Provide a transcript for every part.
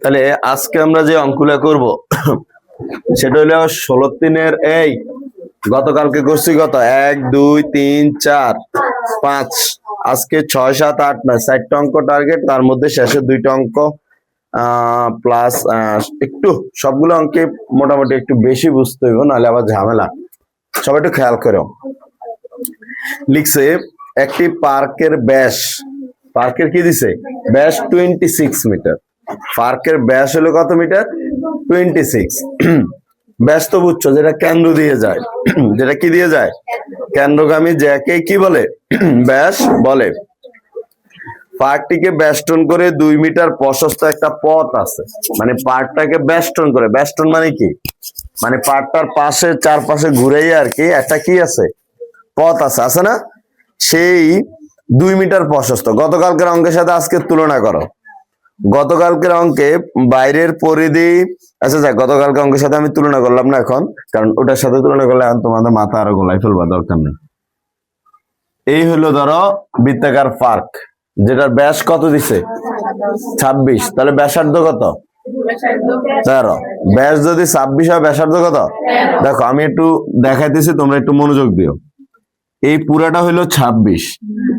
তাহলে আজকে আমরা যে অঙ্কুলা করব, সেটা হলো ষোলো তিনের এই, গতকালকে করছি কত? এক, দুই, তিন, চার, পাঁচ। আজকে ছয়, সাত, আট, নয়, চারটা অঙ্ক টার্গেট তার মধ্যে শেষের দুইটা অঙ্ক প্লাস একটু সবগুলো অঙ্কে মোটামুটি একটু বেশি বুঝতে হইব, নাহলে আবার ঝামেলা। সবাই একটু খেয়াল করো। লিখছে, একটি পার্কের ব্যাস, পার্কের কি দিছে? ব্যাস টোয়েন্টি সিক্স মিটার পার্কের ব্যাস হলো কত মিটার? টোয়েন্টি সিক্স ব্যাস তো বুঝছ, যেটা কেন্দ্র দিয়ে যায়। যেটা কি দিয়ে যায়? কেন্দ্রগামী জ্যাকে কি বলে? ব্যাস বলে। পার্কটিকে বেষ্টন করে দুই মিটার প্রশস্ত একটা পথ আছে। মানে পার্কটাকে বেষ্টন করে। বেষ্টন মানে কি? মানে পার্কটার পাশে, চারপাশে ঘুরেই আর কি একটা কি আছে? পথ আছে। আছে না? সেই দুই মিটার প্রশস্ত। গতকালকের অঙ্কের সাথে আজকের তুলনা করো। গতকালকের অঙ্কে বাইরের পরিধি আচ্ছা যাক গতকালকে অঙ্কের সাথে আমি তুলনা করলাম না এখন কারণ ওটার সাথে তুলনা করলে এখন তোমাদের মাথা আরও গোলাই ফেলবা দরকার নেই। এই হলো ধরো বৃত্তাকার পার্ক যেটার ব্যাস কত দিছে? ছাব্বিশ তাহলে ব্যাসার্ধ কত? তেরো ব্যাস যদি ছাব্বিশ হয় ব্যাসার্ধ কত? দেখো আমি একটু দেখাইতেছি তোমরা একটু মনোযোগ দিও। এই পুরাটা হইল ছাব্বিশ।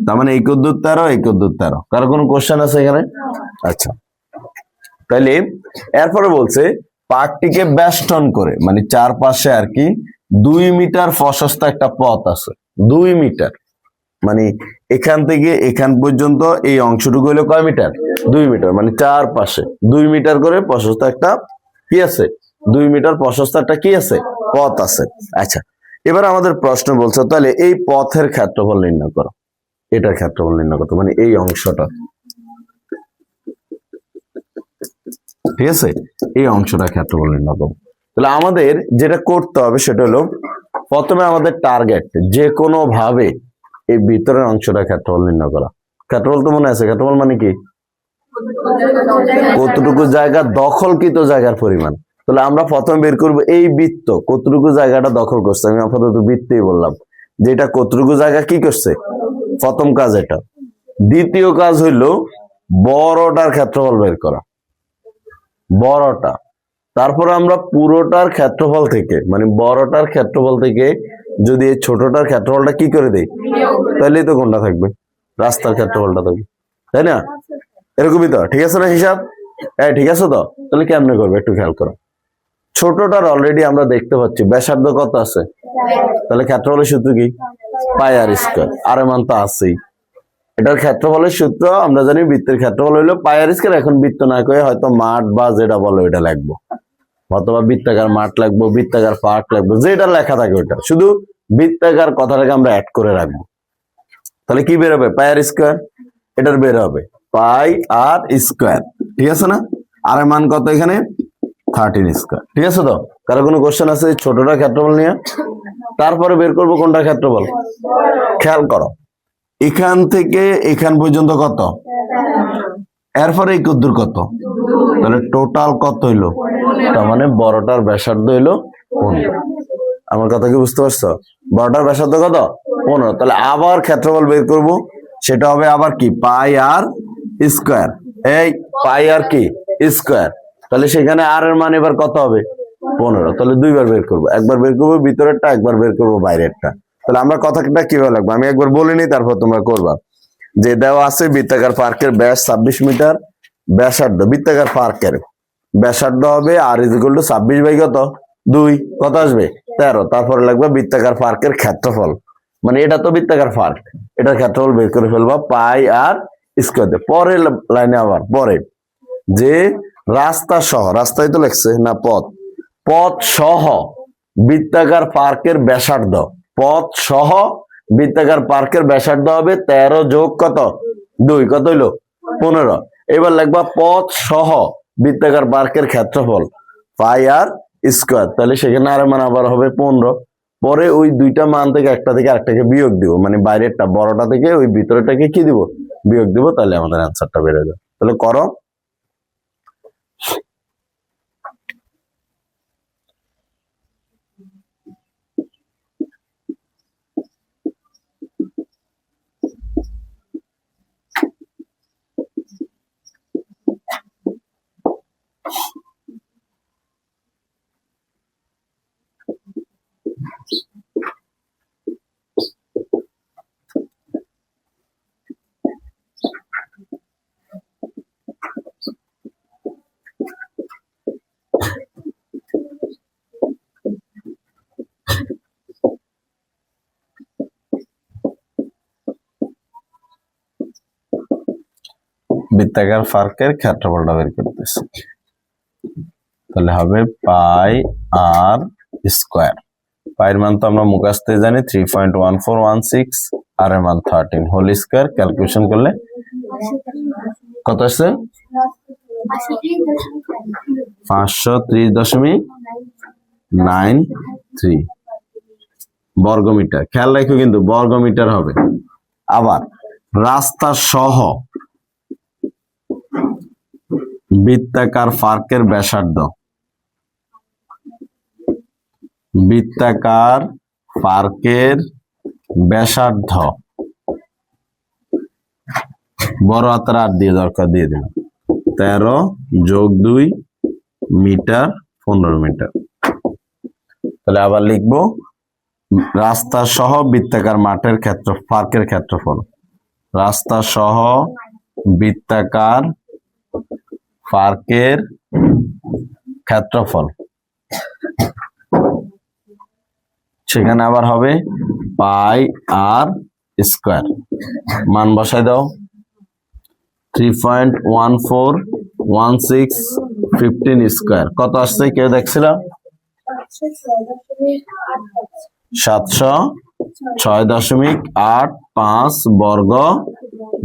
তার মানে এই কদ্দুর তেরো এই কদ্দুর তেরো কারও কোনো কোশ্চেন আছে এখানে? আচ্ছা। তাহলে এরপরে বলছে পার্কটিকে বেষ্টন করে মানে চারপাশে আর কি দুই মিটার প্রশস্ত একটা পথ আছে। দুই মিটার। মানে এখান থেকে এখান পর্যন্ত এই অংশটুকু হলো কয় মিটার? দুই মিটার। মানে চারপাশে দুই মিটার করে প্রশস্ত একটা কি আছে? দুই মিটার প্রশস্ত একটা কি আছে? পথ আছে। আচ্ছা। এবার আমাদের প্রশ্ন বলছে তাহলে এই পথের ক্ষেত্রফল নির্ণয় করো। এটার ক্ষেত্রফল নির্ণয় করতে মানে এই অংশটা। ঠিক আছে? এই অংশটা ক্ষেত্রফল নির্ণয় করব। তাহলে আমাদের যেটা করতে হবে সেটা হলো, প্রথমে আমাদের টার্গেট যে কোনো ভাবে এই ভিতরের অংশটা ক্ষেত্রফল নির্ণয় করা। ক্ষেত্রফল তো মনে আছে? ক্ষেত্রফল মানে কি? কতটুকু জায়গা দখলকৃত জায়গার পরিমাণ। তাহলে আমরা প্রথমে বের করব এই বৃত্ত, কতটুকু জায়গাটা দখল করছে। আমি আপাতত বৃত্তেই বললাম। যে এটা কতটুকু জায়গা কি করছে? প্রথম কাজ এটা। দ্বিতীয় কাজ হইল বড়টার ক্ষেত্রফল বের করা। বড়টা। তারপর আমরা পুরোটার ক্ষেত্রফল থেকে মানে বড়টার ক্ষেত্রফল থেকে যদি এই ছোটটার ক্ষেত্রফলটা কি করে দেই? তাহলেই তো কোনটা থাকবে? রাস্তার ক্ষেত্রফলটা থাকবে। তাই না? এরকমই তো। ঠিক আছে না হিসাব? হ্যাঁ ঠিক আছে তো? তাহলে কেমনে করবে একটু খেয়াল করো। ছোটটার অলরেডি আমরা দেখতে পাচ্ছি। ব্যাসার্ধ কত আছে? তাহলে ক্ষেত্রফলের সূত্র কি? Pi r square. আর মান তো আছেই। এটার ক্ষেত্রফলের সূত্র, আমরা জানি বৃত্তের ক্ষেত্রফল হইল পাই আর স্কোয়ার, এখন বৃত্ত না করে হয়তো মাঠ বা যেটা বলো ওইটা লাগবো। অথবা বৃত্তাকার মাঠ লাগবো, বৃত্তাকার পার্ক লাগবো, যেটা লেখা থাকে শুধু বৃত্তাকার কথাটাকে আমরা অ্যাড করে রাখব। তাহলে কি বেরোবে পাই আর স্কোয়ার? এটার বের হবে। Pi r square. ঠিক আছে না? আর মান কত এখানে? থার্টিন স্কোয়ার ঠিক আছে তো? কারও কোনো কোশ্চেন আছে ছোটটা ক্ষেত্রফল নিয়ে? তারপরে বের করব কোনটা ক্ষেত্রফল খেয়াল করো। এখান থেকে এখান পর্যন্ত কত? এরপরে এই কদ্দুর কত? তাহলে টোটাল কত হইল? তার মানে বড়টার ব্যাসার্ধ হইল পনেরো। আমার কথা কি বুঝতে পারছ? বড়টার ব্যাসার্ধ কত? পনেরো। তাহলে আবার ক্ষেত্রফল বের করব। সেটা হবে আবার কি? Pi r square. এই পাই আর কি? স্কোয়ার। তাহলে সেখানে আর এর মান এবার কত হবে? পনেরো, তাহলে দুইবার বের করব। একবার বের করব ভিতরেরটা, একবার বের করব বাইরেরটা। তাহলে আমরা কথাটা কীভাবে লাগবে আমি একবার বলে নিই তারপর তোমরা করবা। যে দেওয়া আছে বৃত্তাকার পার্কের ব্যাস ছাব্বিশ মিটার, ব্যাসার্ধ, বৃত্তাকার পার্কের। ব্যাসার্ধ হবে আর ইজ ইকুয়াল টু ছাব্বিশ বাই কত? দুই। কত আসবে? তেরো। তারপরে লাগবে বৃত্তাকার পার্কের ক্ষেত্রফল। মানে এটা তো বৃত্তাকার পার্ক। এটার ক্ষেত্রফল বের করে ফেলবা, পাই আর স্কোয়ার পরে লাইনে আবার, পরে। যে রাস্তা সহ, রাস্তায় তো লেখছে না পথ। পথ সহ বৃত্তাকার পার্কের ব্যাসার্ধ। পথ সহ বৃত্তাকার পার্কের ব্যাসার্ধ হবে তেরো যোগ কত? দুই। কত হইল? পনেরো। এবার লিখবা পথ সহ বৃত্তাকার পার্কের ক্ষেত্রফল পাই আর স্কোয়ার। তাহলে সেখানে আর মান আবার হবে পনেরো। পরে ওই দুইটা মান থেকে একটা থেকে আরেকটাকে বিয়োগ দিব। মানে বাইরেরটা বড়টা থেকে ওই ভিতরেরটাকে কি দিব? বিয়োগ দিব। তাহলে আমাদের অ্যান্সারটা বেড়ে যাবে। তাহলে করো। বৃত্তাকার ফার্কের ক্ষেত্রফলটা বের করতেছি তাহলে হবে পাই আর স্কোয়ার। পায়ের মান তো আমরা মুখাস্তে জানি three point one four one six r এর মান থার্টিন হোল স্কোয়ার ক্যালকুলেশন করলে কত আসছে? পাঁচশো ত্রিশ দশমিক নাইন থ্রি বর্গমিটার। খেয়াল রাখো কিন্তু বর্গমিটার হবে। আবার রাস্তা সহ বৃত্তাকার ফার্কের ব্যাসার্ধ। বৃত্তাকার পার্কের ব্যাসার্ধ। বড় হাতের আট দিয়ে দরকার, দিয়ে দিলাম তেরো যোগ দুই মিটার, পনেরো মিটার। তাহলে আবার লিখব, রাস্তা সহ বৃত্তাকার মাঠের ক্ষেত্র পার্কের ক্ষেত্রফল। রাস্তা সহ বৃত্তাকার পার্কের ক্ষেত্রফল। সেখানে আবার হবে পাই আর স্কোয়ার। মান বসাই দাও। Three point one four one six fifteen square কত আসছে? কেউ দেখছিল? সাতশো। ছয় দশমিক আট পাঁচ বর্গ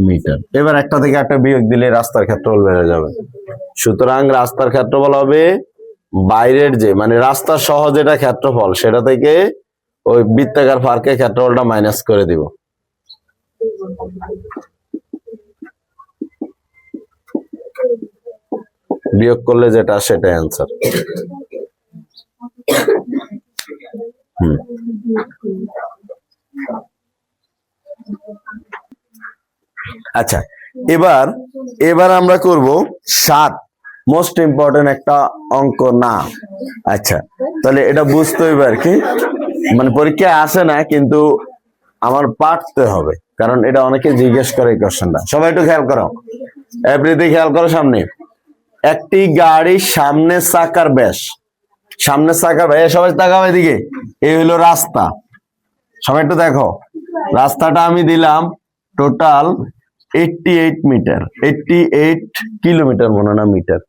মিটার। এবার একটা থেকে একটা বিয়োগ দিলে রাস্তার ক্ষেত্রফল বেড়ে যাবে। সুতরাং রাস্তার ক্ষেত্রফল হবে বাইরের যে মানে রাস্তা সহ যেটা ক্ষেত্রফল, সেটা থেকে ওই বৃত্তাকার পার্কের ক্ষেত্রফলটা মাইনাস করে দিব। বিয়োগ করলে যেটা সেটা অ্যান্সার হুম। আচ্ছা এবার এবার আমরা করব সাত। মোস্ট ইম্পর্টেন্ট একটা অঙ্ক না। আচ্ছা তাহলে এটা বুঝতে হবে আর কি। মানে পরীক্ষায় আসে না, কিন্তু আমার পারতে হবে। কারণ এটা অনেকে জিজ্ঞেস করে এই কোশ্চেনটা সবাই একটু খেয়াল করো। এভরিতে খেয়াল করো সামনে। একটি গাড়ির সামনে চাকার ব্যাস সামনে চাকার ব্যাস সবাই তাকাও এদিকে। এই হলো রাস্তা। সবাই একটু দেখো। রাস্তাটা আমি দিলাম total eighty eight metre eighty eight kilometre মনে না মিটার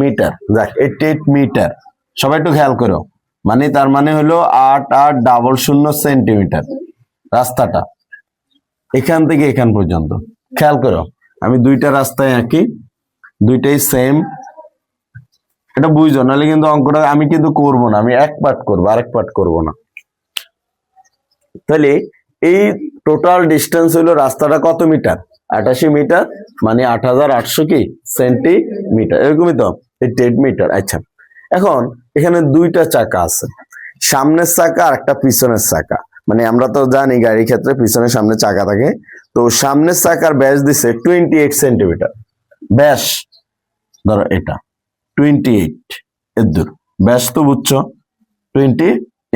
মিটার দেখ এইটটি এইট মিটার সবাই একটু খেয়াল করো। মানে তার মানে হলো আট আট ডাবল শূন্য সেন্টিমিটার রাস্তাটা। এখান থেকে এখান পর্যন্ত। খেয়াল করো, আমি দুইটা রাস্তায় আঁকি, দুইটাই সেম এটা বুঝছ নাহলে কিন্তু অঙ্কটা আমি কিন্তু করব না, আমি এক পার্ট করব, আরেক পার্ট করব না। তাহলে এই টোটাল ডিস্টেন্স হলো রাস্তাটা কত মিটার? আটাশি মিটার মানে আট হাজার আটশো কি? সেন্টিমিটার, এরকমই তো? এইটি এইট মিটার আচ্ছা। এখন এখানে দুইটা চাকা আছে। সামনের চাকা আর একটা পিছনের চাকা। মানে আমরা তো জানি গাড়ির ক্ষেত্রে পিছনে সামনে চাকা থাকে। তো সামনের চাকার ব্যাস দিছে টোয়েন্টি এইট সেন্টিমিটার। ব্যাস, ধরো এটা। টোয়েন্টি এইট, এর দূর। ব্যাস তো বুঝছ? টোয়েন্টি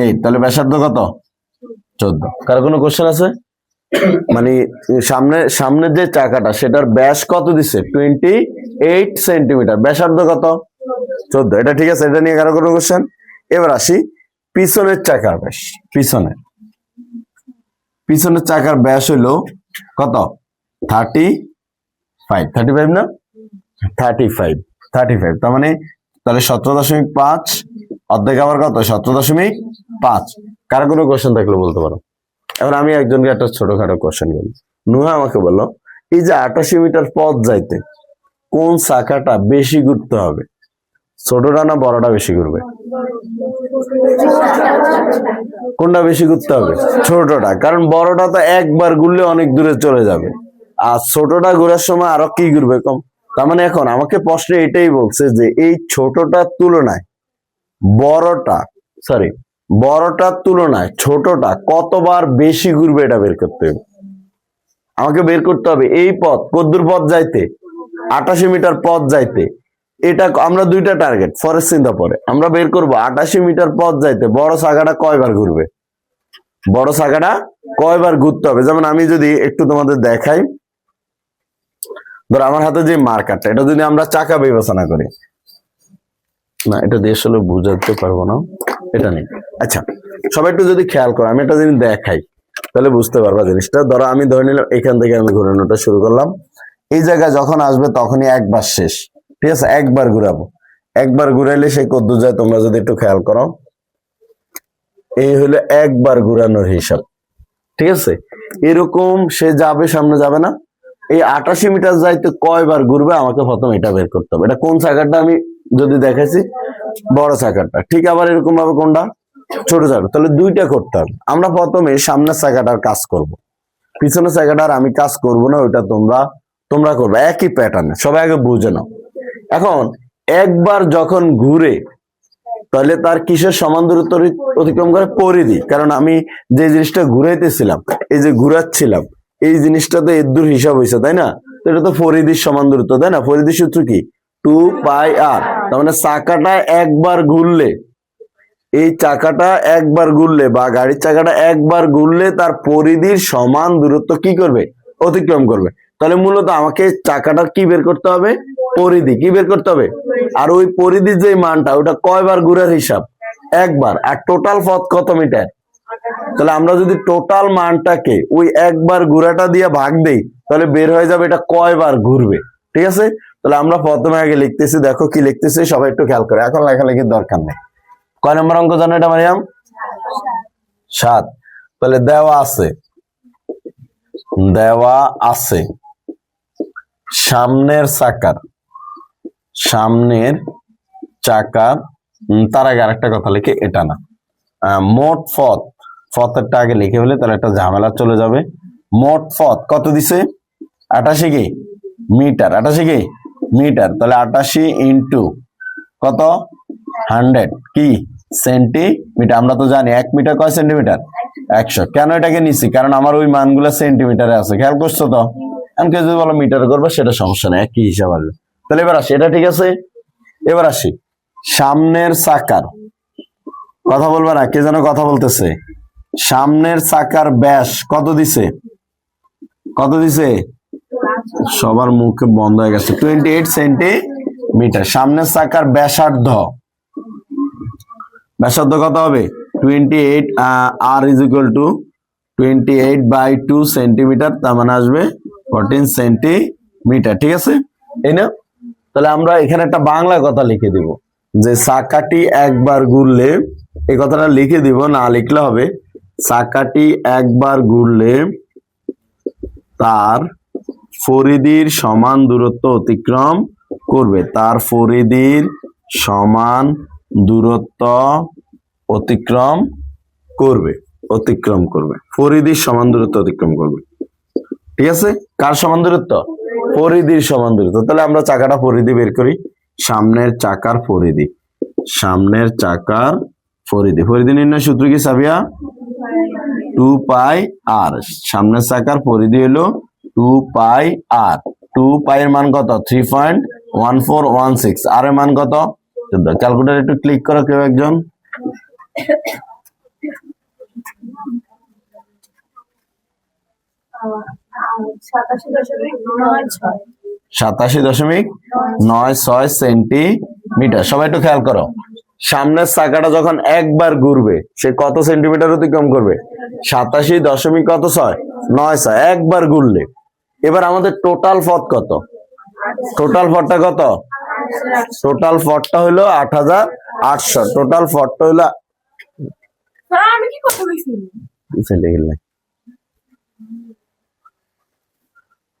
এইট, তাহলে ব্যাসার্ধ কত? চোদ্দ। কার কোনো কোশ্চেন আছে? মানে সামনে, সামনের যে চাকাটা, সেটার ব্যাস কত দিছে? টোয়েন্টি এইট সেন্টিমিটার ব্যাসার্ধ কত? চোদ্দ। এটা ঠিক আছে? এটা নিয়ে কারও কোনো কোশ্চেন এবার আসি। পিছনের চাকার ব্যাস। পিছনে। পিছনের চাকার ব্যাস হলো কত? থার্টি ফাইভ থার্টি ফাইভ না? থার্টি ফাইভ থার্টি ফাইভ তার মানে তাহলে সতেরো দশমিক পাঁচ, অর্ধেক আবার কত? সতেরো দশমিক পাঁচ। কার কোনো কোশ্চেন থাকলে বলতে পারো। এবার আমি একজনকে একটা ছোটখাটো কোশ্চেন করি নুহা আমাকে বলল এই যে আটাশি মিটার পথ যাইতে কোন চাকাটা বেশি ঘুরতে হবে? ছোটটা না বড়টা বেশি ঘুরবে? কোনটা বেশি ঘুরতে হবে? ছোটটা। কারণ বড়টা তো একবার ঘুরলে অনেক দূরে চলে যাবে। আর ছোটটা ঘোরার সময় আরও কি ঘুরবে কম? তার মানে এখন আমাকে প্রশ্নে এটাই বলছে যে, এই ছোটটার তুলনায় বড়টা সরি বড়টার তুলনায় ছোটটা কতবার বেশি ঘুরবে এটা বের করতে হবে। আমাকে বের করতে হবে এই পথ, কদ্দুর পথ যাইতে, আটাশি মিটার পথ যাইতে, এটা আমরা দুইটা টার্গেট ফরেস্ট চিন্তা পরে। আমরা বের করব আটাশি মিটার পথ যাইতে, বড় সাগাটা কয়বার ঘুরবে? বড় শাখাটা কয়বার ঘুরতে হবে? যেমন আমি যদি একটু তোমাদের দেখাই, ধর আমার হাতে যে মার্কারটা এটা যদি আমরা চাকা বিবেচনা করি। না, এটা দিয়ে আসলে বুঝাতে পারব না। এটা নেই। আচ্ছা সবাই একটু যদি খেয়াল করো, আমি একটা জিনিস দেখাই, তাহলে বুঝতে পারবা জিনিসটা। ধরো, আমি ধরে নিলাম, এখান থেকে আমি ঘুরানোটা শুরু করলাম। এই জায়গায় যখন আসবে, তখনই একবার শেষ। ঠিক আছে? একবার ঘুরাবো। একবার ঘুরাইলে সেই কদ্দু যায় তোমরা যদি একটু খেয়াল করো, এই হলো একবার ঘুরানোর হিসাব। ঠিক আছে? এরকম সে যাবে, সামনে যাবে না। এই আটাশি মিটার যাইতে কয়বার ঘুরবে, আমাকে প্রথম এটা বের করতে হবে। এটা কোন জায়গাটা আমি যদি দেখাইছি বড় চাকারটা ঠিক আবার এরকম ভাবে কোনটা? ছোট চাকা। তাহলে দুইটা করতে হবে। আমরা প্রথমে সামনের চাকাটার কাজ করব। পিছনের চাকাটার আমি কাজ করব না, ওইটা তোমরা তোমরা করবে। একই প্যাটার্নে সবাই আগে বুঝে নাও। এখন, একবার যখন ঘুরে, তাহলে তার কিসের সমান দূরত্ব অতিক্রম করে পরিধি। কারণ আমি যে জিনিসটা ঘুরাইতেছিলাম, এই যে ঘুরাচ্ছিলাম, এই জিনিসটা তো এর দূর হিসাব হয়েছে তাই না? এটা তো পরিধির সমান দূরত্ব, তাই না? পরিধির সূত্র কি? টু পাই আর তার মানে চাকাটা একবার ঘুরলে, এই চাকাটা একবার ঘুরলে বা গাড়ির চাকাটা একবার ঘুরলে তার পরিধির সমান দূরত্ব কি করবে? অতিক্রম করবে। তাহলে মূলত আমাকে চাকাটার কি বের করতে হবে? পরিধি কি বের করতে হবে? আর ওই পরিধির যে মানটা, ওটা কয়বার ঘুরার হিসাব? একবার। আর টোটাল পথ কত মিটার তাহলে আমরা যদি টোটাল মানটাকে ওই একবার ঘুরাটা দিয়ে ভাগ দেই, তাহলে বের হয়ে যাবে এটা কয়বার ঘুরবে? ঠিক আছে? তাহলে আমরা প্রথমে আগে লিখতেছি, দেখো কি লিখতেছি, সবাই একটু খেয়াল করে। এখন লেখালেখির দরকার নেই। কয় নম্বর অঙ্ক জানো এটা, মারিয়াম? সাত। তাহলে দেওয়া আছে। দেওয়া আছে। সামনের চাকার। সামনের চাকার। তার আগে আরেকটা কথা লিখে, এটা না। মোট পথ। পথেরটা আগে লিখে ফেলে, তাহলে একটা ঝামেলা চলে যাবে। মোট পথ কত দিছে? আটাশি কি? মিটার। আটাশি কি? মিটার, তাহলে আটাশি ইন্টু কত? হান্ড্রেড কি? সেন্টিমিটার, আমরা তো জানি এক মিটার কয় সেন্টিমিটার? একশো। কেন এটাকে নিচ্ছি কারণ আমার ওই মানগুলো সেন্টিমিটারে আছে। খেয়াল করছ তো? আমি কেউ যদি বলো মিটার করব, সেটা সমস্যা নেই, একই হিসাব আসবে। তাহলে এবার আসি, এটা ঠিক আছে? এবার আসি। সামনের চাকার, কথা বলবে না, কে যেন কথা বলতেছে। সামনের চাকার ব্যাস কত দিছে? কত দিছে? সবার মুখে বন্ধ হয়ে গেছে। টোয়েন্টি এইট সেন্টিমিটার সামনের চাকার ব্যাসার্ধ। ব্যাসার্ধ কত হবে? Twenty eight r is equal to twenty eight by two centimetre তার মানে আসবে ফোরটিন সেন্টিমিটার ঠিক আছে? এই না? তাহলে আমরা এখানে একটা বাংলা কথা লিখে দিব, যে চাকাটি একবার ঘুরলে, এই কথাটা লিখে দিব, না লিখলে হবে, চাকাটি একবার ঘুরলে তার পরিধির সমান দূরত্ব অতিক্রম করবে। তার ফরিদির সমান দূরত্ব অতিক্রম করবে অতিক্রম করবে। ফরিদির সমান দূরত্ব অতিক্রম করবে। ঠিক আছে? কার সমান দূরত্ব? পরিধির সমান দূরত্ব। তাহলে আমরা চাকাটা পরিধি বের করি। সামনের চাকার পরিধি সামনের চাকার পরিধি পরিধি নির্ণয় সূত্র কি সাবিয়া? টু পাই আর সামনের চাকার পরিধি হলো টু পাই আর টু পাই এর মান কত? Three point one four one six r এর মান কত? ক্যালকুলেটার একটু ক্লিক করো কেউ একজন। সাতাশি দশমিক নয় ছয় সেন্টিমিটার। সবাই একটু খেয়াল করো। সামনের চাকাটা যখন একবার ঘুরবে, সে কত সেন্টিমিটার অতিক্রম করবে? সাতাশি দশমিক কত ছয়? নয় ছয়। একবার ঘুরলে। এবার আমাদের টোটাল পথ কত? টোটাল পথটা কত? টোটাল পথটা হলো আট হাজার আটশো। টোটাল পথটা হলো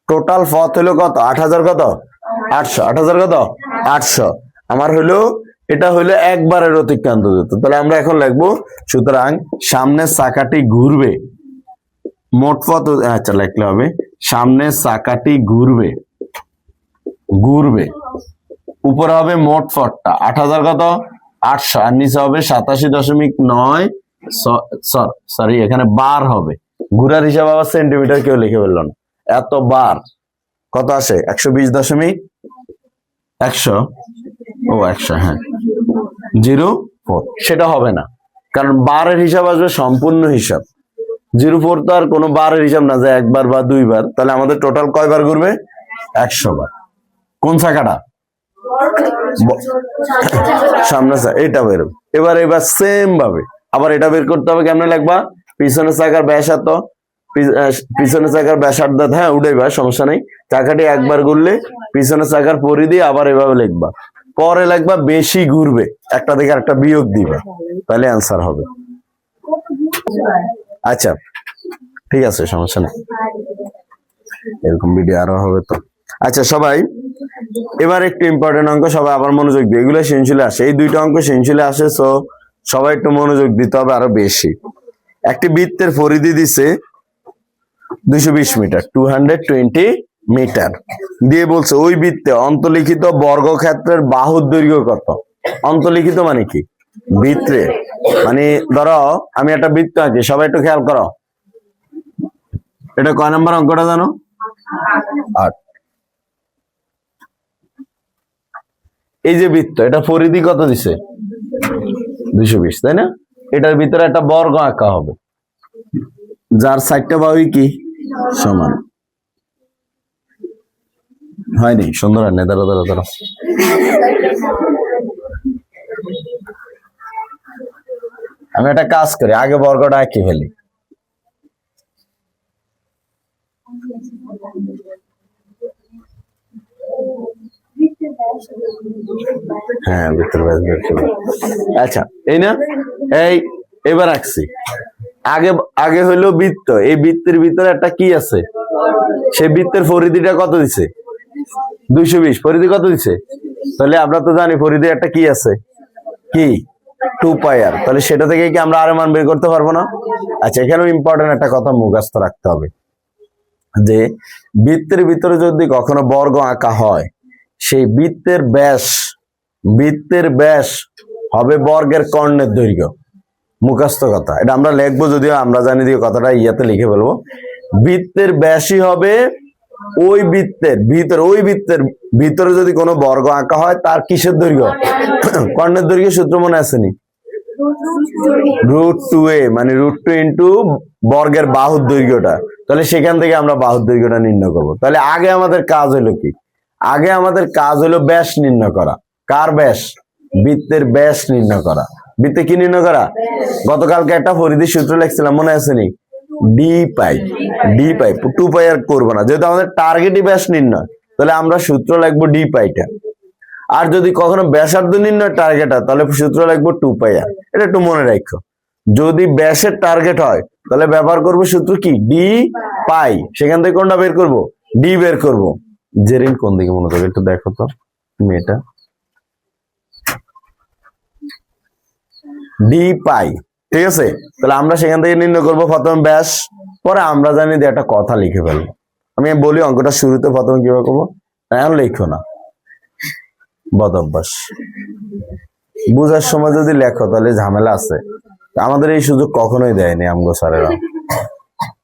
টোটাল পথ হলো কত? আট হাজার কত? আটশো। আট হাজার কত? আটশো। আমার হলো এটা হলো একবারের অতিক্রান্ত দূরত্ব তাহলে আমরা এখন লিখব সুতরাং সামনের চাকাটি ঘুরবে। মোট পথ আচ্ছা লিখলে হবে। সামনে চাকাটি ঘুরবে। ঘুরবে। উপরে হবে মোট পথটা আট হাজার কত? আটশো। আর নিচে হবে সাতাশি দশমিক নয় সরি এখানে বার হবে। ঘুরার হিসাব আবার সেন্টিমিটার কেউ লিখে ফেলল না। এত বার। কত আসে? একশো বিশ দশমিক একশো। ও, একশো হ্যাঁ। Zero, four. সেটা হবে না। কারণ বারের হিসাব আসবে সম্পূর্ণ হিসাব। জিরো ফোর তো আর কোনো বারের হিসাব না যায় একবার বা দুইবার। তাহলে আমাদের টোটাল কয়বার ঘুরবে? একশো বার কোন শাখাটা? সামনে এটা বের এবার এবার সেম ভাবে। আবার এটা বের করতে হবে কেমনে লাগবা পিছনের চাকার ব্যাস এত পি- আহ, পিছনের চাকার ব্যাসার্ধ হ্যাঁ উঠাইবা সমস্যা নেই। চাকাটি একবার ঘুরলে পিছনের চাকার পরিধি আবার এভাবে লিখবা। পরে লিখবা বেশি ঘুরবে। একটা থেকে একটা বিয়োগ দিবে। তাহলে অ্যান্সার হবে। আচ্ছা ঠিক আছে, সমস্যা নেই। এরকম ভিডিও আরও হবে তো। আচ্ছা সবাই, এবার একটু ইম্পর্টেন্ট অঙ্ক, সবাই আবার মনোযোগ দিয়ে। এগুলো সেঞ্চুলে আসে। এই দুইটা অঙ্ক সেঞ্চুলে আসে সো সবাই একটু মনোযোগ দিতে হবে আরও বেশি। একটি বৃত্তের পরিধি দিছে দুইশো বিশ মিটার টু মিটার। দিয়ে বলছে, ওই বৃত্তে অন্তলিখিত বর্গক্ষেত্রের বাহুর দৈর্ঘ্য কত? অন্তলিখিত মানে কি? বৃত্তে মানে ধরো, আমি একটা বৃত্ত আঁকি, সবাই একটু খেয়াল করো। এটা কয় নাম্বার অঙ্কটা জানো? আট। এই যে বৃত্ত, এটা পরিধি কত দিছে? দুইশো বিশ, তাই না? এটার ভিতরে একটা বর্গ আঁকা হবে। যার সাইডটা বাহুই কি? সমান। হয়নি, সুন্দর আর নেই দাঁড়া আমি একটা কাজ করি, আগে বর্গটা আঁকি ফেলি। হ্যাঁ। আচ্ছা এই এবার আগে আগে হইল বৃত্ত, এই বৃত্তের ভিতরে একটা কি আছে? সেই বৃত্তের পরিধিটা কত দুইশো বিশ। পরিধি কত তাহলে আমরা তো জানি পরিধি একটা কি আছে। কি? টু পায়ার তাহলে সেটা থেকে কি আমরা আরও মান বের করতে পারব না? আচ্ছা এখানেও ইম্পর্টেন্ট একটা কথা মুখস্থ রাখতে হবে। যে বৃত্তের ভিতরে যদি কখনো বর্গ আঁকা হয়, সেই বৃত্তের ব্যাস বৃত্তের ব্যাস হবে বর্গের কর্ণের দৈর্ঘ্য। মুখস্থ কথা। এটা আমরা লিখব যদিও আমরা জানি দিয়ে কথাটা ইয়াতে লিখে বলব বৃত্তের ব্যাসই হবে ওই বৃত্তের ভিতরে, ওই বৃত্তের ভিতরে যদি কোনো বর্গ আঁকা হয়, তার কিসের দৈর্ঘ্য? কর্ণের দৈর্ঘ্য সূত্র মনে আসেনি রুট টু এ মানে রুট টু ইন্টু বর্গের বাহুর দৈর্ঘ্যটা। তাহলে সেখান থেকে আমরা বাহুর দৈর্ঘ্যটা নির্ণয় করব। তাহলে আগে আমাদের কাজ হলো কি? আগে আমাদের কাজ হলো ব্যাস নির্ণয় করা। কার ব্যাস? বৃত্তের ব্যাস নির্ণয় করা। বৃত্তে কি নির্ণয় করা? গতকালকে একটা পরিধি সূত্র লিখছিলাম, মনে আছে নি? D pi. D pi two pi আর করব না। যেহেতু আমাদের টার্গেটই ব্যাস নির্ণয়, তাহলে আমরা সূত্র লাগবো ডি পাইটা। আর যদি কখনো ব্যাসার্ধ নির্ণয় টার্গেট হয়, তাহলে সূত্র লিখব টু পাই আর এটা একটু মনে রাখো। যদি ব্যাসের টার্গেট হয়, তাহলে ব্যবহার করব সূত্র কি? ডি পাই সেখান থেকে কোনটা বের করব? ডি বের করব। জেরিন, কোন দিকে মনে করবে একটু দেখো তো মেয়েটা ডি পাই ঠিক আছে? তাহলে আমরা সেখান থেকে নির্ণয় করব প্রথমে ব্যাস। পরে আমরা জানি যে একটা কথা লিখে ফেলব। আমি বলি অঙ্কটা শুরুতে প্রথমে কীভাবে করব? এখন লিখো না। বদ অভ্যাস বুঝার সময় যদি লেখো, তাহলে ঝামেলা আছে। আমাদের এই সুযোগ কখনোই দেয়নি আমগো স্যারেরা।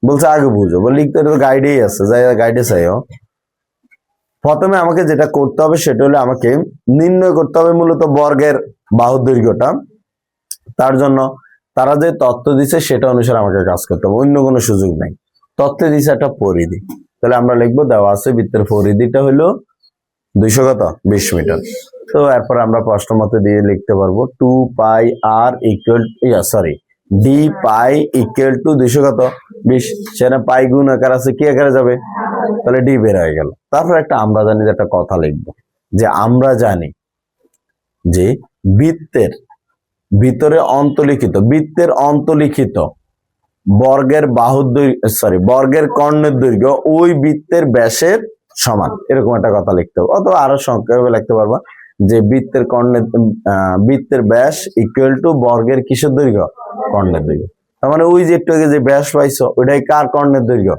বলছে, আগে বুঝো। বল, লিখতে তো গাইডেই আছে। যাই গাইডে চাইও। প্রথমে আমাকে যেটা করতে হবে, সেটা হলো আমাকে নির্ণয় করতে হবে মূলত বর্গের বাহুর দৈর্ঘ্যটা। তার জন্য তারা যে তত্ত্ব দিছে, সেটা অনুসারে আমাকে কাজ করতে হবে। অন্য কোনো সুযোগ নাই। তত্ত্বে দিছে একটা পরিধি। তাহলে আমরা লিখব, দেওয়া আছে বৃত্তের পরিধিটা হলো দুইশো কত? বিশ মিটার। তো এরপর আমরা প্রশ্ন মতে দিয়ে লিখতে পারব, two pi R equal yeah sorry D pi equal to দুইশো কত? বিশ। সেখানে পাই গুণ আকার আছে, কি আকারে যাবে? তাহলে ডি বের হয়ে গেল। তারপর একটা আমরা জানি যে একটা কথা লিখব, যে আমরা জানি যে বৃত্তের ভিতরে অন্তলিখিত, বৃত্তের অন্তলিখিত বর্গের বাহুর সরি বর্গের কর্ণের দৈর্ঘ্য ওই বৃত্তের ব্যাসের সমান। এরকম একটা কথা লিখতে হবে। অথবা আরও সংক্ষেপে লিখতে পারবা যে বৃত্তের কর্ণের বৃত্তের ব্যাস ইকুয়াল টু বর্গের কিসের দৈর্ঘ্য? কর্ণের দৈর্ঘ্য। তার মানে ওই যে একটু যে ব্যাস পাইছো, ওইটাই কার কর্ণের দৈর্ঘ্য?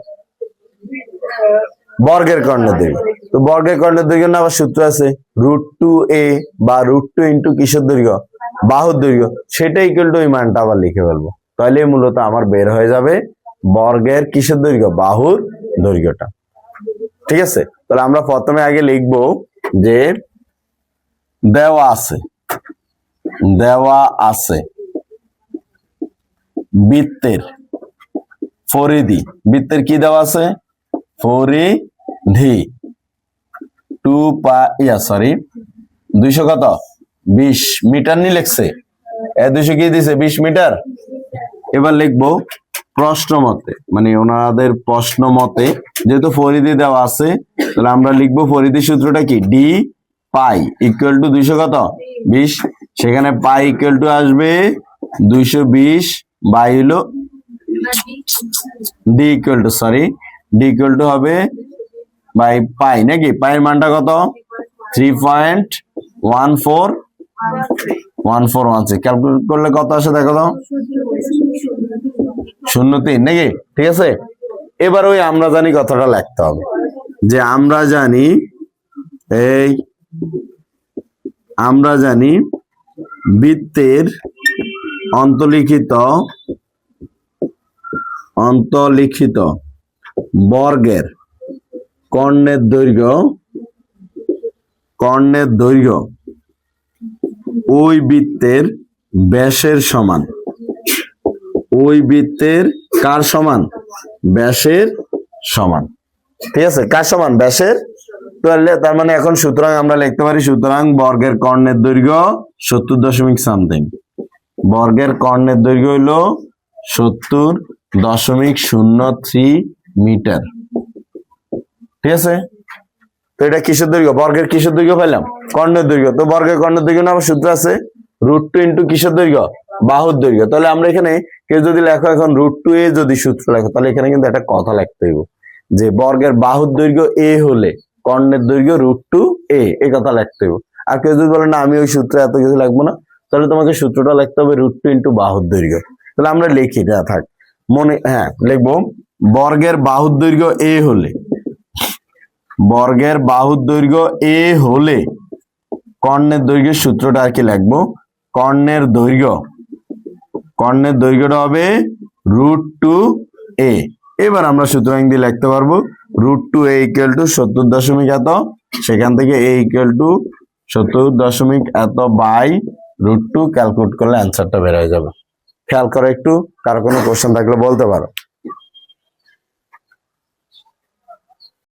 বর্গের কর্ণের দৈর্ঘ্য। তো বর্গের কর্ণের দৈর্ঘ্য না আবার সূত্র আছে রুট টু এ বা রুট টু ইন্টু কিসের দৈর্ঘ্য? বাহুর দৈর্ঘ্য। সেটা ইকুয়াল টু ওই মানটা আবার লিখে ফেলব। তাহলে মূলত আমার বের হয়ে যাবে বর্গের কিসের দৈর্ঘ্য? বাহুর দৈর্ঘ্যটা। ঠিক আছে? তাহলে আমরা প্রথমে আগে লিখব যে দেওয়া আছে। দেওয়া আছে। বৃত্তের পরিধি। বৃত্তের কি দেওয়া আছে? পরিধি। টু পা, ইয়া সরি দুইশো কত? বিশ। মিটার নি লেখছে। এ দুইশো কি দিছে? বিশ মিটার? এবার লিখব প্রশ্ন মতে মানে ওনাদের প্রশ্ন মতে, যেহেতু ফরিদি দেওয়া আছে, তাহলে আমরা লিখব ফরিদি সূত্রটা কি? ডি পাই ইকুয়াল টু দুইশো কত? বিশ। সেখানে পাই ইকুয়াল টু আসবে দুইশো বিশ বাই হলো D equal to sorry D equal to হবে বাই পাই, নাকি? পাইয়ের মানটা কত? Three point one four one four one six calculate করলে কত আসে দেখো তো? শূন্য তিন নাকি? ঠিক আছে? এবার ওই আমরা জানি কথাটা লিখতে হবে। যে আমরা জানি এই আমরা জানি বৃত্তের অন্তলিখিত অন্তলিখিত বর্গের কর্ণের দৈর্ঘ্য কর্ণের দৈর্ঘ্য ওই বৃত্তের ব্যাসের সমান। ওই বৃত্তের কার সমান? ব্যাসের সমান। ঠিক আছে? কার সমান? ব্যাসের? তাহলে তার মানে এখন সুতরাং আমরা লিখতে পারি সুতরাং বর্গের কর্ণের দৈর্ঘ্য সত্তর দশমিক সামথিং। বর্গের কর্ণের দৈর্ঘ্য হইল সত্তর দশমিক শূন্য থ্রি মিটার। ঠিক আছে? তো এটা কিসের দৈর্ঘ্য? বর্গের কিসের দৈর্ঘ্য পেলাম কর্ণের দৈর্ঘ্য। তো বর্গের কর্ণের দৈর্ঘ্য না আবার সূত্র আছে। রুট টু ইন্টু কিসের দৈর্ঘ্য? বাহুর দৈর্ঘ্য। তাহলে আমরা এখানে কেউ যদি লেখো এখন রুট টু এ যদি সূত্র লেখো, তাহলে এখানে কিন্তু একটা কথা লিখতে হইব। যে বর্গের বাহুর দৈর্ঘ্য এ হলে কর্ণের দৈর্ঘ্য রুট টু এ এই কথা লিখতে হইব। আর কেউ যদি বলে, না, আমি ওই সূত্রে এত কিছু লিখব না, তাহলে তোমাকে সূত্রটা লিখতে হবে রুট টু ইন্টু বাহুর দৈর্ঘ্য। তাহলে আমরা লিখি এটা থাক। মনে হ্যাঁ লিখব, বর্গের বাহুর দৈর্ঘ্য এ হলে, বর্গের বাহুর দৈর্ঘ্য এ হলে কর্ণের দৈর্ঘ্যের সূত্রটা আর কি লিখব? কর্ণের দৈর্ঘ্য কর্ণের দৈর্ঘ্যটা হবে রুট টু এ। এবার আমরা সুতরাং দিয়ে লিখতে পারব, root two A equal to সত্তর দশমিক এত, সেখান থেকে এ ইকুয়াল টু সত্তর দশমিক এত বাই রুট টু ক্যালকুলেট করলে অ্যান্সারটা বের হয়ে যাবে। খেয়াল করো একটু, কারও কোনো কোশ্চেন থাকলে বলতে পারো।